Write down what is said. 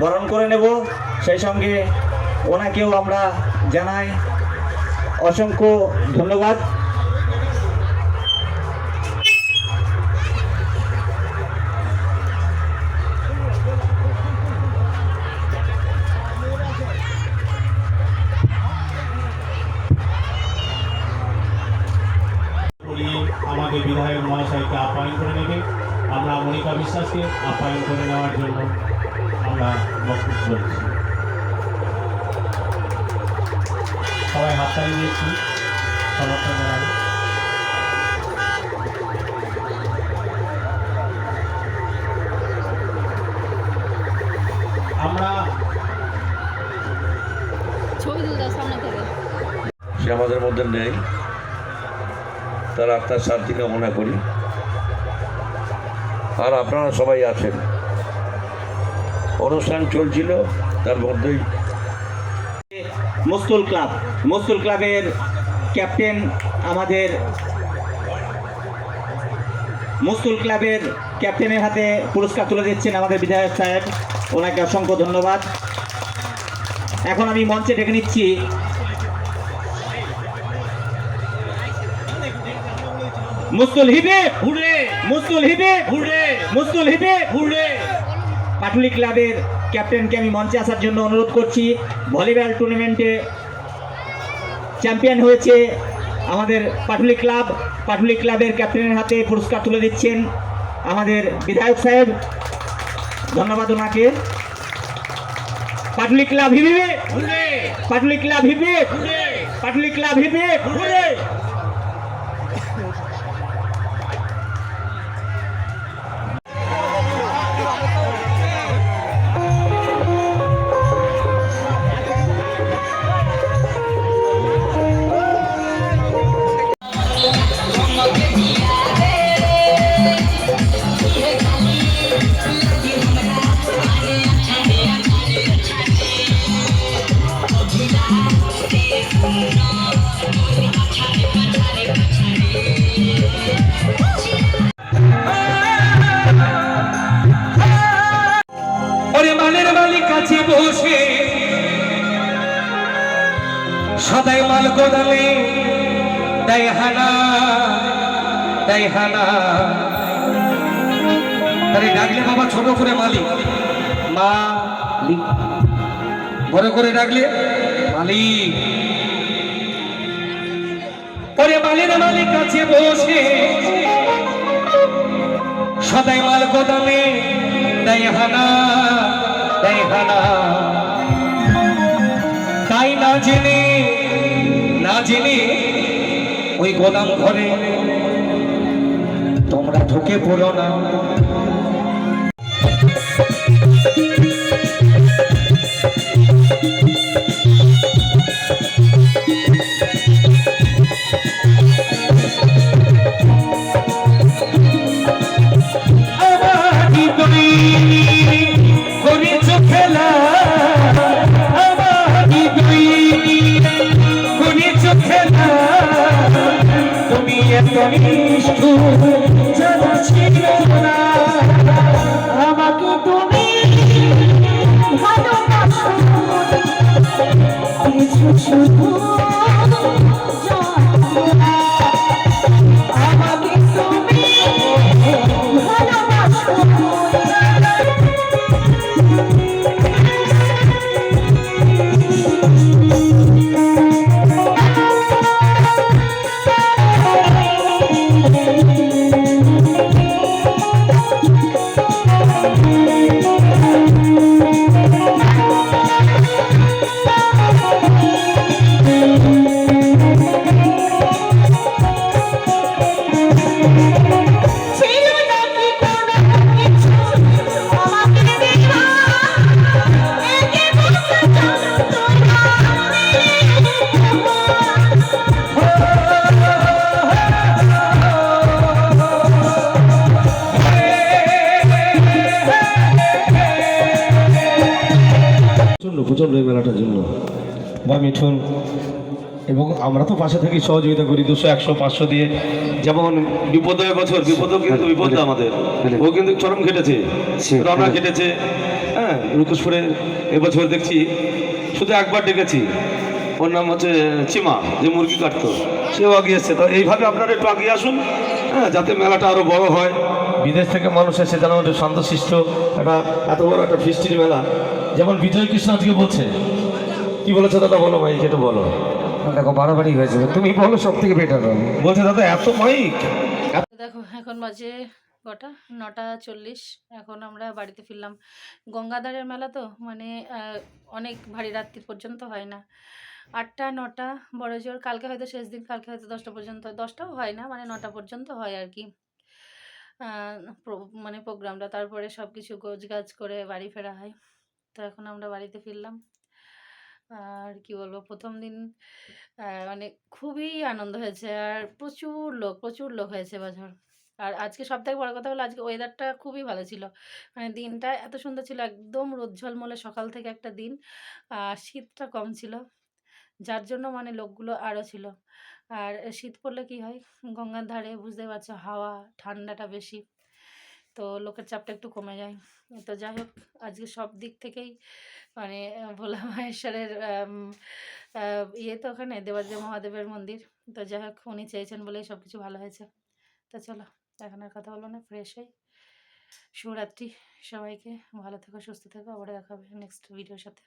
বরণ করে নেব। সেই সঙ্গে ওনাকেও আমরা জানাই অসংখ্য ধন্যবাদ। আমাদের বিধায়ক মহাশয়কে আপ্যায়ন করে নেবে। আমরা মনিকা বিশ্বাসকে আপ্যায়ন করে নেওয়ার জন্য আমরা বক্তব্য বলছি সবাই হাততালি দিয়েছি সমর্থন জানাবে আমরা সে আমাদের মধ্যে নেই। তার আত্মার শান্তি কামনা করি। আর আপনারা সবাই আছেন। অনুষ্ঠান চলছিল, তার মধ্যেই মস্তুল ক্লাব। মস্তুল ক্লাবের ক্যাপ্টেন আমাদের মস্তুল ক্লাবের ক্যাপ্টেনের হাতে পুরস্কার তুলে দিচ্ছেন আমাদের বিধায়ক সাহেব। ওনাকে অসংখ্য ধন্যবাদ। এখন আমি মঞ্চে ডেকে নিচ্ছি মুস্তুল হিবে মুস্তুল হিবে হুড়ে মুস্তুল হিবে হুড়ে পাটুলি ক্লাবের ক্যাপ্টেনকে আমি মঞ্চে আসার জন্য অনুরোধ করছি। ভলিবল টুর্নামেন্টে চ্যাম্পিয়ন হয়েছে আমাদের পাটুলি ক্লাব। পাটুলি ক্লাবের ক্যাপ্টেনের হাতে পুরস্কার তুলে দিচ্ছেন আমাদের বিধায়ক সাহেব। ধন্যবাদ ওনাকে। পাটুলি ক্লাব হিবে পাটুলি ক্লাব হিবে পাটুলি ক্লাব হিবে সদাই মাল গোদালে দেয় হানা দেয় হানা। আরে ডাকলে বাবা ছোট করে মালিক মালিক বড় করে ডাকলে মালিক ওরে মালের মালিক কাছে বসে, সদাই মাল গোদামে দেয় হানা দেয় হানা। তাই না জেনে না জেনে ওই গোদাম ঘরে তোমরা ঢুকে পড়ো না। তুমি এত প্রচণ্ড এই মেলাটার জন্য বা মিঠুন এবং আমরা তো পাশে থেকে সহযোগিতা করি দুশো একশো পাঁচশো দিয়ে। যেমন বিপদ বছর বিপদও কিন্তু বিপদ আমাদের। ও কিন্তু চরম খেটেছে রনা খেটেছে হ্যাঁ রুকুশপুরে এবছর দেখছি শুধু একবার ডেকেছি। ওর নাম হচ্ছে চিমা যে মুরগি কাটতো। সেও আগিয়ে এসছে। তো এইভাবে আপনারা একটু আগিয়ে আসুন হ্যাঁ যাতে মেলাটা আরও বড় হয়। বিদেশ থেকে মানুষ এসে যেন একটা শান্তশিষ্ট একটা এত বড় একটা ফিস্টির মেলা। যেমন বিজয় কৃষ্ণ আজকে বলছে। কি বলেছে দাদা বলো ভাই যেটা বলো। দেখো বাড়াবাড়ি হয়েছে। তুমি বলো সব থেকে বেটার হবে। বলছে দাদা এত মাইক দেখো এখন বাজে কটা? নটা চল্লিশ। এখন আমরা বাড়িতে ফিরলাম। গঙ্গাধারের মেলা তো মানে অনেক ভারী রাত্রি পর্যন্ত হয় না। আটটা নটা বড় জোর। কালকে হয়তো শেষ দিন কালকে হয়তো দশটা পর্যন্ত দশটাও হয় না মানে নটা পর্যন্ত হয় আর কি। মানে প্রোগ্রামটা। তারপরে সব কিছু গোছ গাছ করে বাড়ি ফেরা হয়। তো এখন আমরা বাড়িতে ফিরলাম। আর কি বলব, প্রথম দিন মানে খুবই আনন্দ হয়েছে। আর প্রচুর লোক প্রচুর লোক হয়েছে বছর। আর আজকে সব থেকে বড় কথা হলো, আজকে ওয়েদারটা খুবই ভালো ছিল। মানে দিনটা এত সুন্দর ছিল, একদম রোদ ঝলমলে সকাল থেকে একটা দিন, আর শীতটা কম ছিল। যার জন্য মানে লোকগুলো আরও ছিল। আর শীত পড়লে কি হয়, গঙ্গার ধারে বুঝতে পারছ, হাওয়া, ঠান্ডাটা বেশি। তো লোকের চাপটা একটু কমে যায়। তো যাই হোক আজকে সব দিক থেকেই মানে ভোলা মহেশ্বরের ইয়ে তো ওখানে দেবাদেব মহাদেবের মন্দির। তো যাই হোক উনি চেয়েছেন বলেই সব কিছু ভালো হয়েছে। তো চলো, এখন আর কথা বলো না ফ্রেশ হই। শুভরাত্রি সবাইকে, ভালো থেকো, সুস্থ থেকো আবার দেখা নেক্সট ভিডিওর সাথে।